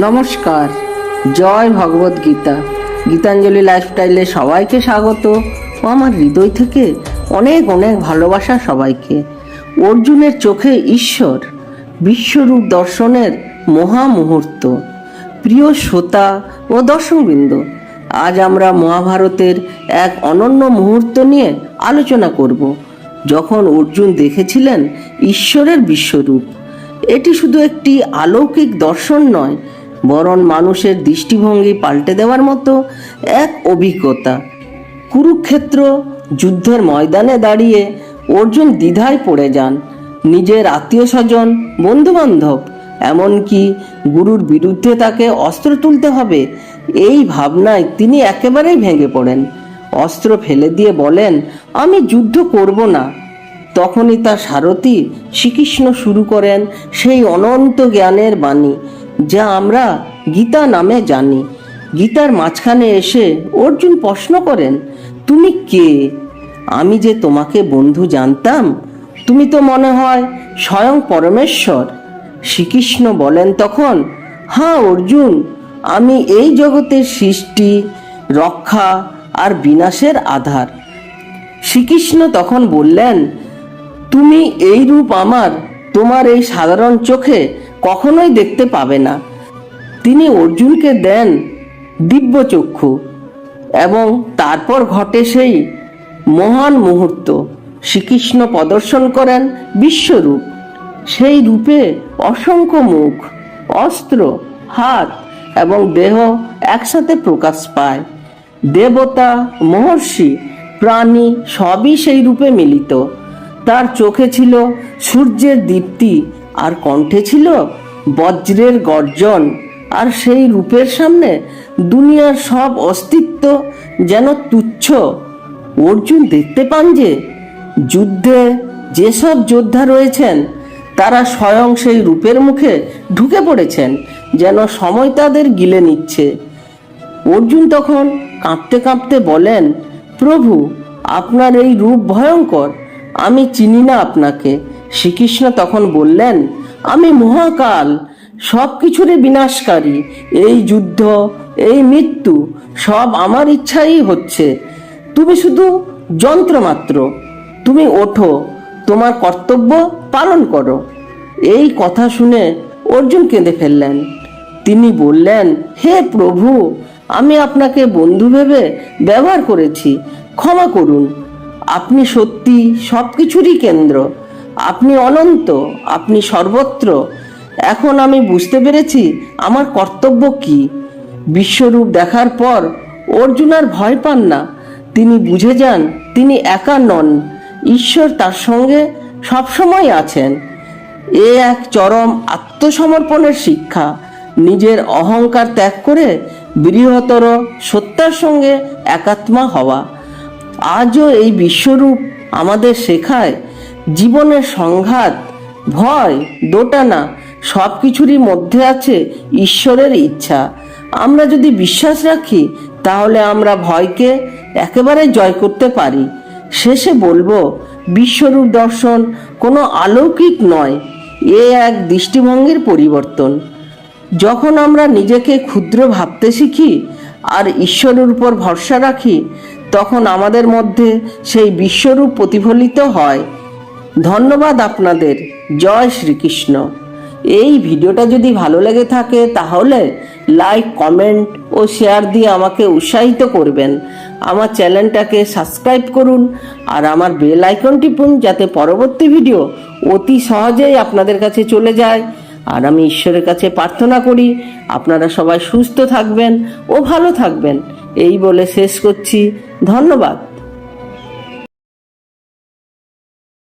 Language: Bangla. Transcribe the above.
নমস্কার, জয় ভগবত গীতা। গীতাঞ্জলি লাইফস্টাইলে সবাইকে স্বাগত। ও আমার হৃদয় থেকে অনেক অনেক ভালোবাসা সবাইকে। অর্জুনের চোখে ঈশ্বর, বিশ্বরূপ দর্শনের মহা মুহূর্ত প্রিয় শ্রোতা ও দর্শকবৃন্দ, আজ আমরা মহাভারতের এক অনন্য মুহূর্ত নিয়ে আলোচনা করব, যখন অর্জুন দেখেছিলেন ঈশ্বরের বিশ্বরূপ। এটি শুধু একটি অলৌকিক দর্শন নয় বরং মানুষের দৃষ্টিভঙ্গি পাল্টে দেওয়ার মতো এক অভিজ্ঞতা। কুরুক্ষেত্র যুদ্ধের ময়দানে দাঁড়িয়ে অর্জুন দ্বিধায় পড়ে যান। নিজের আত্মীয় স্বজন বন্ধু বান্ধব এমনকি গুরুর বিরুদ্ধে তাকে অস্ত্র তুলতে হবে, এই ভাবনায় তিনি একেবারেই ভেঙে পড়েন। অস্ত্র ফেলে দিয়ে বলেন, আমি যুদ্ধ করব না। তখনই তার সারথি শ্রীকৃষ্ণ শুরু করেন সেই অনন্ত জ্ঞানের বাণী। যা আমরা গীতা নামে জানি। গীতার মাঝখানে এসে অর্জুন প্রশ্ন করেন, তুমি কে? আমি যে তোমাকে বন্ধু জানতাম, তুমি তো মনে হয় স্বয়ং পরমেশ্বর। শ্রীকৃষ্ণ বলেন তখন হ্যাঁ অর্জুন, আমি এই জগতের সৃষ্টি, রক্ষা আর বিনাশের আধার। শ্রীকৃষ্ণ তখন বললেন, তুমি এই রূপ আমার, তোমার এই সাধারণ চোখে কখনোই দেখতে পাবে না। তিনি অর্জুনকে দেন দিব্য চক্ষু এবং তারপর ঘটে সেই মহান মুহূর্ত। শ্রীকৃষ্ণ প্রদর্শন করেন বিশ্বরূপ। সেই রূপে অসংখ্য মুখ, অস্ত্র, হাত এবং দেহ একসাথে প্রকাশ পায়। দেবতা, মহর্ষি, প্রাণী সবই সেই রূপে মিলিত। তার চোখে ছিল সূর্যের দীপ্তি আর কণ্ঠে ছিল বজ্রের গর্জন, আর সেই রূপের সামনে দুনিয়ার সব অস্তিত্ব যেন তুচ্ছ। অর্জুন দেখতে পান যে, যুদ্ধে যেসব যোদ্ধা রয়েছেন, তারা স্বয়ং সেই রূপের মুখে ঢুকে পড়েছেন, যেন সময় তাদের গিলে নিচ্ছে। অর্জুন তখন কাঁপতে কাঁপতে বলেন, প্রভু, আপনার এই রূপ ভয়ঙ্কর, আমি চিনি না আপনাকে। শ্রীকৃষ্ণ তখন বললেন, আমি মহাকাল সব কিছুরই বিনাশকারী। এই যুদ্ধ, এই মৃত্যু, সব আমার ইচ্ছাই হচ্ছে। তুমি শুধু যন্ত্রমাত্র। তুমি ওঠো, তোমার কর্তব্য পালন করো। এই কথা শুনে অর্জুন কেঁদে ফেললেন। তিনি বললেন, হে প্রভু, আমি আপনাকে বন্ধু ভেবে ব্যবহার করেছি। ক্ষমা করুন। আপনি সত্যি সব কিছুরই কেন্দ্র। আপনি অনন্ত, আপনি সর্বত্র। এখন আমি বুঝতে পেরেছি আমার কর্তব্য কি। বিশ্বরূপ দেখার পর অর্জুন আর ভয় পান না। তিনি বুঝে যান, তিনি একা নন। ঈশ্বর তার সঙ্গে সবসময় আছেন। এ এক চরম আত্মসমর্পণের শিক্ষা। নিজের অহংকার ত্যাগ করে বৃহত্তর সত্যার সঙ্গে একাত্মা হওয়া। আজও এই বিশ্বরূপ আমাদের শেখায় জীবনের সংঘাত, ভয়, দোটানা সব কিছুরই মধ্যে আছে ঈশ্বরের ইচ্ছা। আমরা যদি বিশ্বাস রাখি, তাহলে আমরা ভয়কে একেবারে জয় করতে পারি। শেষে বলব, বিশ্বরূপ দর্শন কোনো অলৌকিক নয়, এ এক দৃষ্টিভঙ্গির পরিবর্তন। যখন আমরা নিজেকে ক্ষুদ্র ভাবতে শিখি আর ঈশ্বরের উপর ভরসা রাখি, তখন আমাদের মধ্যে সেই বিশ্বরূপ প্রতিফলিত হয়। ধন্যবাদ আপনাদের। জয় শ্রীকৃষ্ণ। এই ভিডিওটা যদি ভালো লেগে থাকে, তাহলে লাইক, কমেন্ট ও শেয়ার দিয়ে আমাকে উৎসাহিত করবেন। আমার চ্যানেলটাকে সাবস্ক্রাইব করুন আর আমার বেল আইকন টিপুন যাতে পরবর্তী ভিডিও অতি সহজেই আপনাদের কাছে চলে যায়। আর আমি ঈশ্বরের কাছে প্রার্থনা করি, আপনারা সবাই সুস্থ থাকবেন ও ভালো থাকবেন। এই বলে শেষ করছি। ধন্যবাদ।